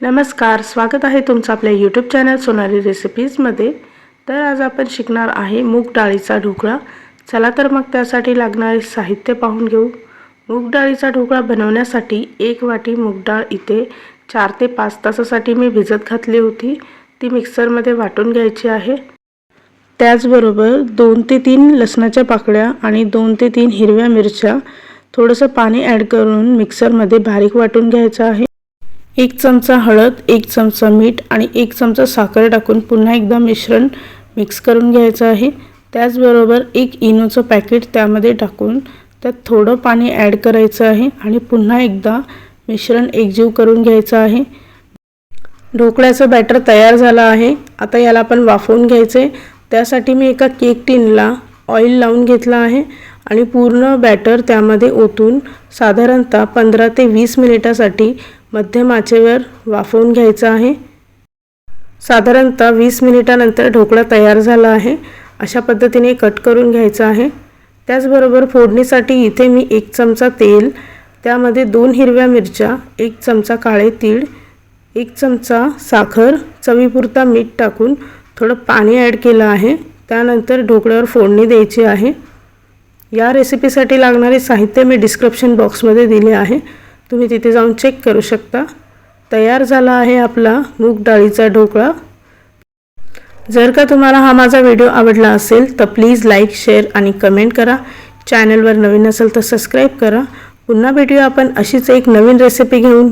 नमस्कार स्वागत आहे तुमचं आपल्या यूट्यूब चॅनल सोनाली रेसिपीजमध्ये तर आज आपण शिकणार आहे मूग डाळीचा ढोकळा. चला तर मग त्यासाठी लागणारे साहित्य पाहून घेऊ. मूग डाळीचा ढोकळा बनवण्यासाठी एक वाटी मूग डाळ इथे चार ते पाच तासासाठी मी भिजत घातली होती. ती मिक्सरमध्ये वाटून घ्यायची आहे. त्याचबरोबर दोन ते तीन लसणाच्या पाकळ्या आणि दोन ते तीन हिरव्या मिरच्या थोडंसं पाणी ॲड करून मिक्सरमध्ये बारीक वाटून घ्यायचं आहे. एक चमचा हळद एक चमचा मीठ आणि एक चमचा साखर टाकून पुन्हा एकदा मिश्रण मिक्स करून घ्यायचं आहे. त्याचबरोबर एक इनोचं पॅकेट त्यामध्ये टाकून त्यात थोडं पाणी ॲड करायचं आहे आणि पुन्हा एकदा मिश्रण एकजीव करून घ्यायचं आहे. ढोकळ्याचं बॅटर तयार झालं आहे. आता याला आपण वाफवून घ्यायचं. आहे त्यासाठी मी एका केक टिनला ऑइल लावून घेतलं आहे आणि पूर्ण बॅटर त्यामध्ये ओतून साधारणतः पंधरा ते वीस मिनिटासाठी मध्यम आचेवर वाफवून घ्यायचं आहे. साधारणतः वीस मिनिटानंतर ढोकळा तयार झाला आहे. अशा पद्धतीने कट करून घ्यायचं आहे. त्याचबरोबर फोडणीसाठी इथे मी एक चमचा तेल त्यामध्ये दोन हिरव्या मिरच्या एक चमचा काळे तीळ एक चमचा साखर चवीपुरता मीठ टाकून थोडं पाणी ॲड केलं आहे. त्यानंतर ढोकळ्यावर फोडणी द्यायची आहे. या रेसिपीसाठी लागणारे साहित्य मी डिस्क्रिप्शन बॉक्समध्ये दिले आहे. तुम्ही तिथे जाऊन चेक करू शकता. तयार झाला आहे आपला मूग डाळीचा ढोकळा. जर का तुम्हाला हा माझा व्हिडिओ आवडला असेल तर प्लीज लाईक शेअर आणि कमेंट करा. चॅनलवर नवीन असेल तर सबस्क्राईब करा. पुन्हा भेटूया आपण अशीच एक नवीन रेसिपी घेऊन.